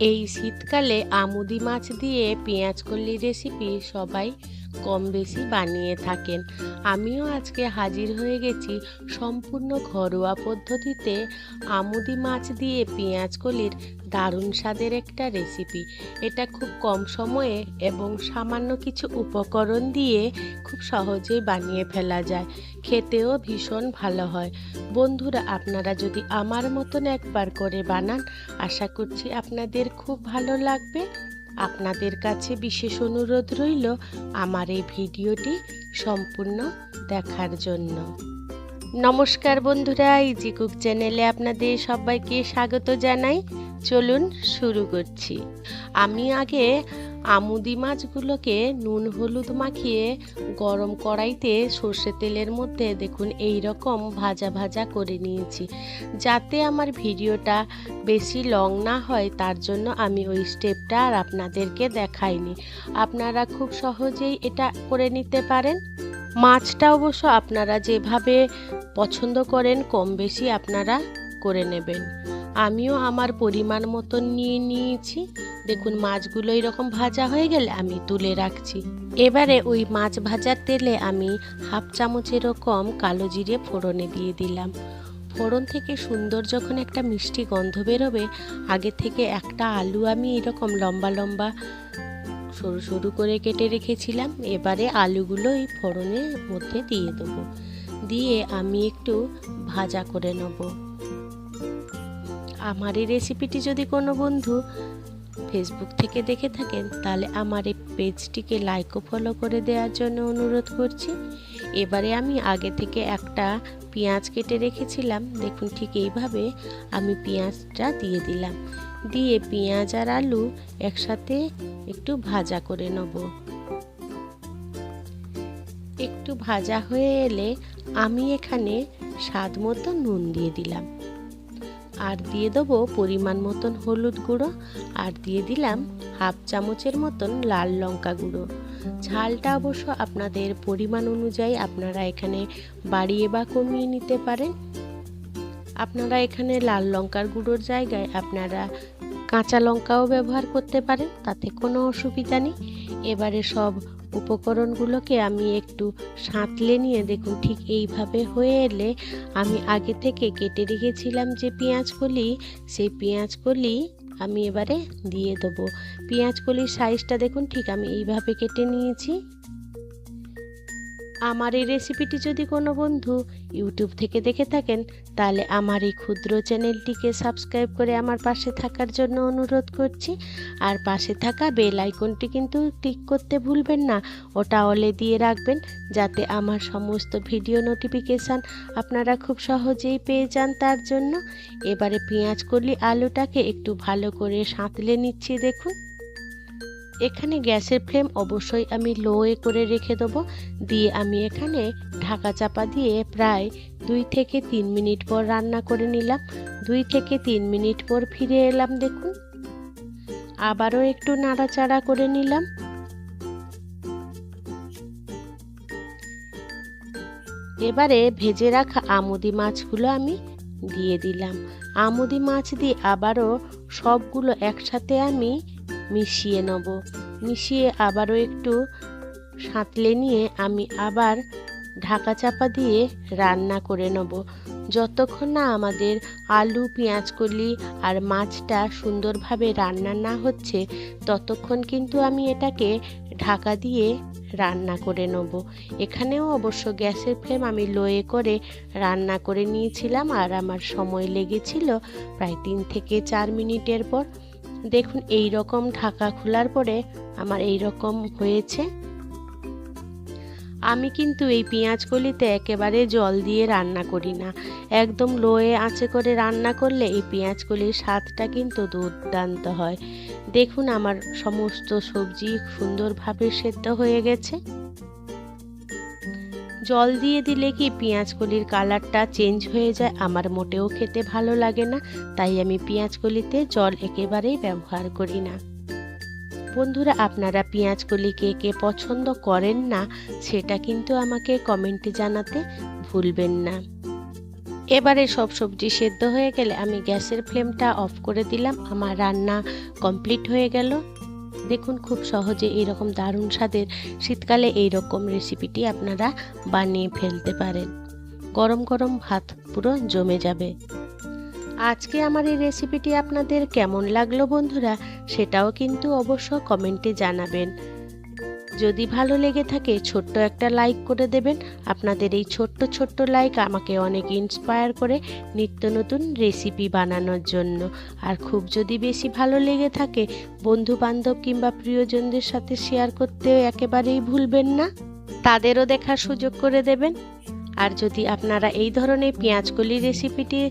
এই শীতকালে আমুদি মাছ দিয়ে পেঁয়াজ কল্লি রেসিপি সবাই কম বেশি বানিয়ে থাকেন। আমিও আজকে হাজির হয়ে গেছি সম্পূর্ণ ঘরোয়া পদ্ধতিতে আমুদি মাছ দিয়ে পেঁয়াজ কলির দারুণ স্বাদের একটা রেসিপি এটা খুব কম সময়ে এবং সামান্য কিছু উপকরণ দিয়ে খুব সহজেই বানিয়ে ফেলা যায়। খেতেও ভীষণ ভালো হয়। বন্ধুরা, আপনারা যদি আমার মতন একবার করে বানান, আশা করছি আপনাদের খুব ভালো লাগবে। আপনাদের কাছে বিশেষ অনুরোধ রইল আমার এই ভিডিওটি সম্পূর্ণ দেখার জন্য। নমস্কার বন্ধুরা ইজি কুক চ্যানেলে আপনাদের সবাইকে স্বাগত জানাই। চলুন শুরু করছি। আমি আগে আমুদি মাছগুলোকে নুন হলুদ মাখিয়ে গরম কড়াইতে সর্ষে তেলের মধ্যে দেখুন এই রকম ভাজা ভাজা করে নিয়েছি। যাতে আমার ভিডিওটা বেশি লং না হয়, তার জন্য আমি ওই স্টেপটা আর আপনাদেরকে দেখাইনি। আপনারা খুব সহজেই এটা করে নিতে পারেন। মাছটা অবশ্য আপনারা যেভাবে পছন্দ করেন, কম বেশি আপনারা করে নেবেন। আমিও আমার পরিমাণ মতন নিয়ে নিয়েছি। দেখুন, মাছগুলো এরকম ভাজা হয়ে গেলে আমি তুলে রাখছি। এবারে ওই মাছ ভাজার তেলে আমি হাফ চামচ এরকম কালো জিরে ফোড়নে দিয়ে দিলাম। ফোড়ন থেকে সুন্দর যখন একটা মিষ্টি গন্ধ বেরোবে, আগে থেকে একটা আলু আমি এরকম লম্বা লম্বা সরু সরু করে কেটে রেখেছিলাম। এবারে আলুগুলো এই ফোড়নের মধ্যে দিয়ে দেবো। দিয়ে আমি একটু ভাজা করে নেব। আমার এই রেসিপিটি যদি কোনো বন্ধু ফেসবুক থেকে দেখে থাকেন, তাহলে আমার এই পেজটিকে লাইক ও ফলো করে দেওয়ার জন্য অনুরোধ করছি। এবারে আমি আগে থেকে একটা পেঁয়াজ কেটে রেখেছিলাম। দেখুন ঠিক এইভাবে আমি পেঁয়াজটা দিয়ে দিলাম। দিয়ে পেঁয়াজ আর আলু একসাথে একটু ভাজা করে নেব। একটু ভাজা হয়ে এলে আমি এখানে স্বাদ মতো নুন দিয়ে দিলাম। আর দিয়ে দেবো পরিমাণ মতন হলুদ গুঁড়ো আর দিয়ে দিলাম হাফ চামচের মতন লাল লঙ্কা গুঁড়ো। ঝালটা অবশ্য আপনাদের পরিমাণ অনুযায়ী আপনারা এখানে বাড়িয়ে বা কমিয়ে নিতে পারেন। আপনারা এখানে লাল লঙ্কার গুঁড়োর জায়গায় আপনারা কাঁচা লঙ্কাও ব্যবহার করতে পারেন, তাতে কোনো অসুবিধা নেই। এবারে সব উপকরণগুলোকে আমি একটু সাঁতলে নিয়ে দেখুন, ঠিক এইভাবে হয়ে এলে আমি আগে থেকে কেটে রেখেছিলাম যে পেঁয়াজকলি, সেই পেঁয়াজকলি আমি এবারে দিয়ে দেবো। পেঁয়াজকলির সাইজটা দেখুন, ঠিক আমি এইভাবে কেটে নিয়েছি। আমার এই রেসিপিটি যদি কোনো বন্ধু ইউটিউব থেকে দেখে থাকেন, তাহলে আমার এই ক্ষুদ্র চ্যানেলটিকে সাবস্ক্রাইব করে আমার পাশে থাকার জন্য অনুরোধ করছি। আর পাশে থাকা বেল আইকনটি কিন্তু ক্লিক করতে ভুলবেন না, ওটা অলে দিয়ে রাখবেন, যাতে আমার সমস্ত ভিডিও নোটিফিকেশান আপনারা খুব সহজেই পেয়ে যান তার জন্য। এবারে পেঁয়াজ কলি আলুটাকে একটু ভালো করে সাঁতলে নিচ্ছি, দেখুন। এখানে গ্যাসের ফ্লেম অবশ্যই আমি লোয়ে করে রেখে দেবো। দিয়ে আমি এখানে ঢাকা চাপা দিয়ে প্রায় দুই থেকে তিন মিনিট পর রান্না করে নিলাম। দুই থেকে তিন মিনিট পর ফিরে এলাম, দেখুন। আবারও একটু নাড়াচাড়া করে নিলাম। এবারে ভেজে রাখা আমুদি মাছগুলো আমি দিয়ে দিলাম। আমুদি মাছ দিয়ে আবারও সবগুলো একসাথে আমি মিশিয়ে নেব। মিশিয়ে আবারও একটু সাঁতলে নিয়ে আমি আবার ঢাকা চাপা দিয়ে রান্না করে নেব। যতক্ষণ না আমাদের আলু, পেঁয়াজকলি আর মাছটা সুন্দরভাবে রান্না না হচ্ছে, ততক্ষণ কিন্তু আমি এটাকে ঢাকা দিয়ে রান্না করে নেব। এখানেও অবশ্য গ্যাসের ফ্লেম আমি লোয়ে করে রান্না করে নিয়েছিলাম আর আমার সময় লেগেছিল প্রায় তিন থেকে চার মিনিটের পর। দেখুন, এই রকম ঢাকা খোলার পরে আমার এই রকম হয়েছে। আমি কিন্তু এই পেঁয়াজ কলিতে একেবারে জল দিয়ে রান্না করি না। একদম লোয়ে আঁচে করে রান্না করলে এই পেঁয়াজ কলির স্বাদটা কিন্তু দুর্দান্ত হয়। দেখুন, আমার সমস্ত সবজি সুন্দরভাবে সেদ্ধ হয়ে গেছে। জল দিয়ে দিলে কি পেঁয়াজ কলির কালারটা চেঞ্জ হয়ে যায়? আমার মোটেও খেতে ভালো লাগে না, তাই আমি পেঁয়াজ কলিতে জল একেবারেই ব্যবহার করি না। বন্ধুরা, আপনারা পেঁয়াজ কলি কে কে পছন্দ করেন না, সেটা কিন্তু আমাকে কমেন্টে জানাতে ভুলবেন না। এবারে সব সবজি সেদ্ধ হয়ে গেলে আমি গ্যাসের ফ্লেমটা অফ করে দিলাম, আমার রান্না কমপ্লিট হয়ে গেল। দেখুন, খুব সহজে এরকম দারুণ স্বাদের শীতকালে এই রকম রেসিপিটি আপনারা বানিয়ে ফেলতে পারেন। গরম গরম ভাত পুরো জমে যাবে। আজকে আমার এই রেসিপিটি আপনাদের কেমন লাগল বন্ধুরা, সেটাও কিন্তু অবশ্য কমেন্টে জানাবেন। যদি ভালো লেগে থাকে, ছোট্ট একটা লাইক করে দেবেন। আপনাদের এই ছোট্ট ছোট্ট লাইক আমাকে অনেক ইন্সপায়ার করে নিত্য নতুন রেসিপি বানানোর জন্য। আর খুব যদি বেশি ভালো লেগে থাকে বন্ধু বান্ধব কিংবা প্রিয়জনদের সাথে শেয়ার করতে একেবারেই ভুলবেন না। তাদেরও দেখার সুযোগ করে দেবেন। আর যদি আপনারা এই ধরনের পেঁয়াজকলি রেসিপিটি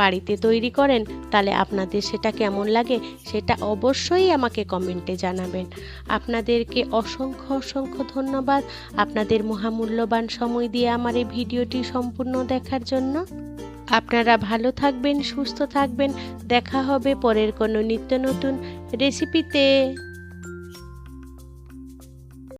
বাড়িতে তৈরি করেন, তাহলে আপনাদের সেটা কেমন লাগে সেটা অবশ্যই আমাকে কমেন্টে জানাবেন। আপনাদেরকে অসংখ্য অসংখ্য ধন্যবাদ আপনাদের মহামূল্যবান সময় দিয়ে আমার এই ভিডিওটি সম্পূর্ণ দেখার জন্য। আপনারা ভালো থাকবেন, সুস্থ থাকবেন, দেখা হবে পরের কোনো নিত্য নতুন রেসিপিতে